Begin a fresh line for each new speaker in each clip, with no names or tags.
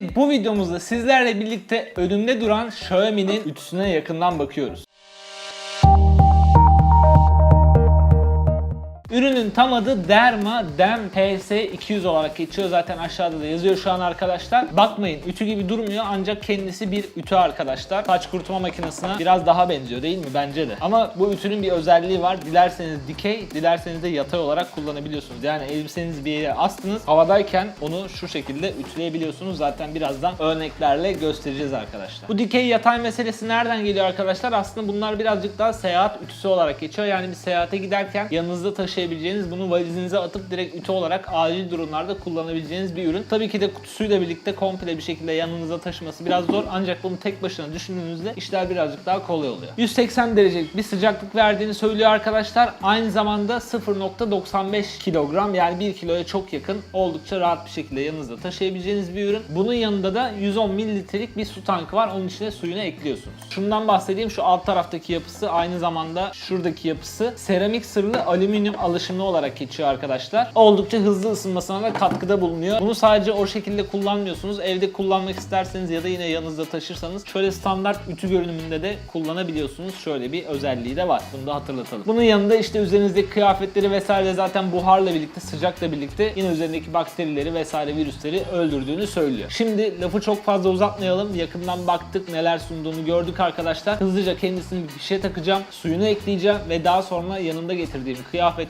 Bu videomuzda sizlerle birlikte önümde duran Xiaomi'nin ütüsüne yakından bakıyoruz. Ürünün tam adı Derma Dem PS200 olarak geçiyor. Zaten aşağıda da yazıyor şu an arkadaşlar. Bakmayın ütü gibi durmuyor ancak kendisi bir ütü arkadaşlar. Saç kurutma makinesine biraz daha benziyor değil mi? Bence de. Ama bu ütünün bir özelliği var. Dilerseniz dikey, dilerseniz de yatay olarak kullanabiliyorsunuz. Yani elbisenizi bir yere astınız. Havadayken onu şu şekilde ütüleyebiliyorsunuz. Zaten birazdan örneklerle göstereceğiz arkadaşlar. Bu dikey yatay meselesi nereden geliyor arkadaşlar? Aslında bunlar birazcık daha seyahat ütüsü olarak geçiyor. Yani bir seyahate giderken yanınızda taşıyabileceğiniz, bunu valizinize atıp direkt ütü olarak acil durumlarda kullanabileceğiniz bir ürün. Tabii ki de kutusuyla birlikte komple bir şekilde yanınıza taşıması biraz zor. Ancak bunu tek başına düşündüğünüzde işler birazcık daha kolay oluyor. 180 derecelik bir sıcaklık verdiğini söylüyor arkadaşlar. Aynı zamanda 0.95 kilogram yani 1 kiloya çok yakın oldukça rahat bir şekilde yanınızda taşıyabileceğiniz bir ürün. Bunun yanında da 110 mililitrelik bir su tankı var. Onun içine suyunu ekliyorsunuz. Şundan bahsedeyim. Şu alt taraftaki yapısı aynı zamanda şuradaki yapısı seramik sırlı alüminyum alaşımlı olarak geçiyor arkadaşlar. Oldukça hızlı ısınmasına da katkıda bulunuyor. Bunu sadece o şekilde kullanmıyorsunuz. Evde kullanmak isterseniz ya da yine yanınızda taşırsanız şöyle standart ütü görünümünde de kullanabiliyorsunuz. Şöyle bir özelliği de var. Bunu da hatırlatalım. Bunun yanında işte üzerinizdeki kıyafetleri vesaire zaten buharla birlikte sıcakla birlikte yine üzerindeki bakterileri vesaire virüsleri öldürdüğünü söylüyor. Şimdi lafı çok fazla uzatmayalım. Yakından baktık neler sunduğunu gördük arkadaşlar. Hızlıca kendisini bir fişe takacağım. Suyunu ekleyeceğim ve daha sonra yanında getirdiğim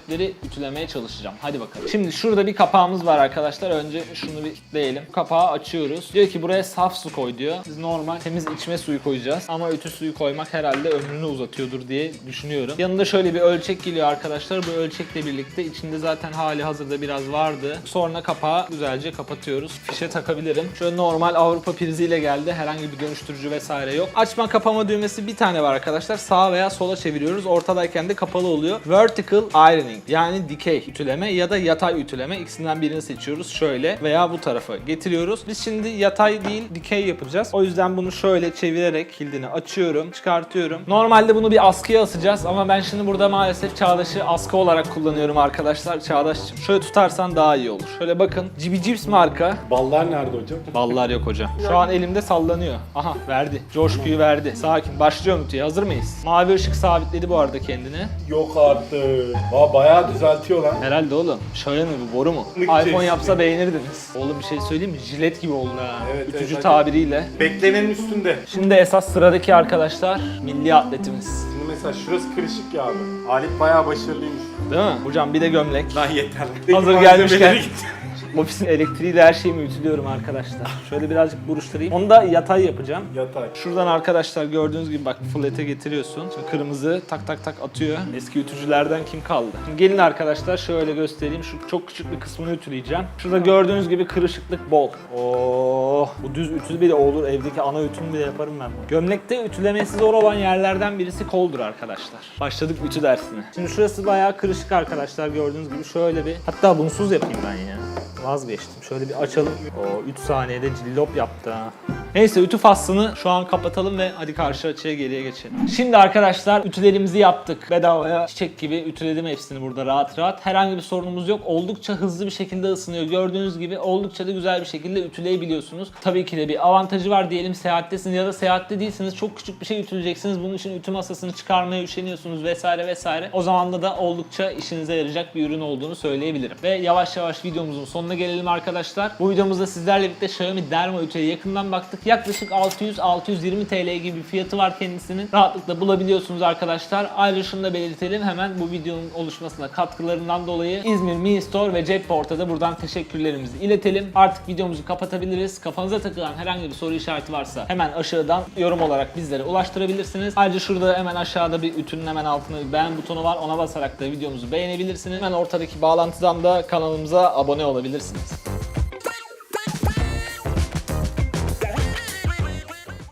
kıyafetleri ütülemeye çalışacağım. Hadi bakalım. Şimdi şurada bir kapağımız var arkadaşlar. Önce şunu bir kitleyelim. Kapağı açıyoruz. Diyor ki buraya saf su koy diyor. Biz normal temiz içme suyu koyacağız. Ama ütü suyu koymak herhalde ömrünü uzatıyordur diye düşünüyorum. Yanında şöyle bir ölçek geliyor arkadaşlar. Bu ölçekle birlikte içinde zaten hali hazırda biraz vardı. Sonra kapağı güzelce kapatıyoruz. Fişe takabilirim. Şöyle normal Avrupa priziyle geldi. Herhangi bir dönüştürücü vesaire yok. Açma kapama düğmesi bir tane var arkadaşlar. Sağa veya sola çeviriyoruz. Ortadayken de kapalı oluyor. Vertical ironing yani dikey ütüleme ya da yatay ütüleme. İkisinden birini seçiyoruz. Şöyle veya bu tarafa getiriyoruz. Biz şimdi yatay değil dikey yapacağız. O yüzden bunu şöyle çevirerek kilidini açıyorum, çıkartıyorum. Normalde bunu bir askıya asacağız ama ben şimdi burada maalesef Çağdaş'ı askı olarak kullanıyorum arkadaşlar. Çağdaş'cığım şöyle tutarsan daha iyi olur. Şöyle bakın. Cibi Cips marka.
Ballar nerede hocam?
Ballar yok hocam. Şu an elimde sallanıyor. Aha verdi. Coşkuyu verdi. Sakin. Başlıyorum ütüye. Hazır mıyız? Mavi ışık sabitledi bu arada kendini.
Yok artık. Aa, bayağı düzeltiyor lan.
Herhalde oğlum. Şöyle mi bu? Boru mu? İPhone
çeşidi.
yapsa beğenirdiniz. Oğlum bir şey söyleyeyim mi? Jilet gibi oldu ha.
Evet,
Ütücü
evet,
tabiriyle.
Beklenenin üstünde.
Şimdi esas sıradaki arkadaşlar milli atletimiz.
Şimdi mesela şurası kırışık ya abi. Alet bayağı başarılıymış.
Değil mi? Hocam bir de gömlek.
Lan yeter.
Hazır gelmişken. Ofisin elektriğiyle her şeyimi ütülüyorum arkadaşlar. Şöyle birazcık buruşturayım. Onu da yatay yapacağım.
Yatay.
Şuradan arkadaşlar gördüğünüz gibi bak flat'e getiriyorsun. Şimdi kırmızı tak tak tak atıyor. Eski ütücülerden kim kaldı? Şimdi gelin arkadaşlar şöyle göstereyim. Şu çok küçük bir kısmını ütüleyeceğim. Şurada gördüğünüz gibi kırışıklık bol. Oh, bu düz ütü bile olur. Evdeki ana ütümü bile yaparım ben bunu. Gömlekte ütülemesi zor olan yerlerden birisi koldur arkadaşlar. Başladık ütü dersine. Şimdi şurası bayağı kırışık arkadaşlar gördüğünüz gibi. Şöyle bir hatta bunsuz yapayım ben ya. Vazgeçtim. Şöyle bir açalım. O 3 saniyede cillop yaptı ha. Neyse ütü faslını şu an kapatalım ve hadi karşı açıya geriye geçelim. Şimdi arkadaşlar ütülerimizi yaptık. Bedavaya çiçek gibi ütüledim hepsini burada rahat rahat. Herhangi bir sorunumuz yok. Oldukça hızlı bir şekilde ısınıyor. Gördüğünüz gibi oldukça da güzel bir şekilde ütüleyebiliyorsunuz. Tabii ki de bir avantajı var diyelim seyahattesiniz ya da seyahatte değilsiniz. Çok küçük bir şey ütüleyeceksiniz. Bunun için ütü masasını çıkarmaya üşeniyorsunuz vesaire vesaire. O zaman da oldukça işinize yarayacak bir ürün olduğunu söyleyebilirim. Ve yavaş yavaş videomuzun sonuna gelelim arkadaşlar. Bu videomuzda sizlerle birlikte Xiaomi Derma ütüye yakından baktık. Yaklaşık 600-620 TL gibi bir fiyatı var kendisinin. Rahatlıkla bulabiliyorsunuz arkadaşlar. Ayrıca şunu da belirtelim. Hemen bu videonun oluşmasına katkılarından dolayı İzmir Mi Store ve Cepport'a da buradan teşekkürlerimizi iletelim. Artık videomuzu kapatabiliriz. Kafanıza takılan herhangi bir soru işareti varsa hemen aşağıdan yorum olarak bizlere ulaştırabilirsiniz. Ayrıca şurada hemen aşağıda bir ütünün hemen altında bir beğen butonu var. Ona basarak da videomuzu beğenebilirsiniz. Hemen ortadaki bağlantıdan da kanalımıza abone olabilirsiniz.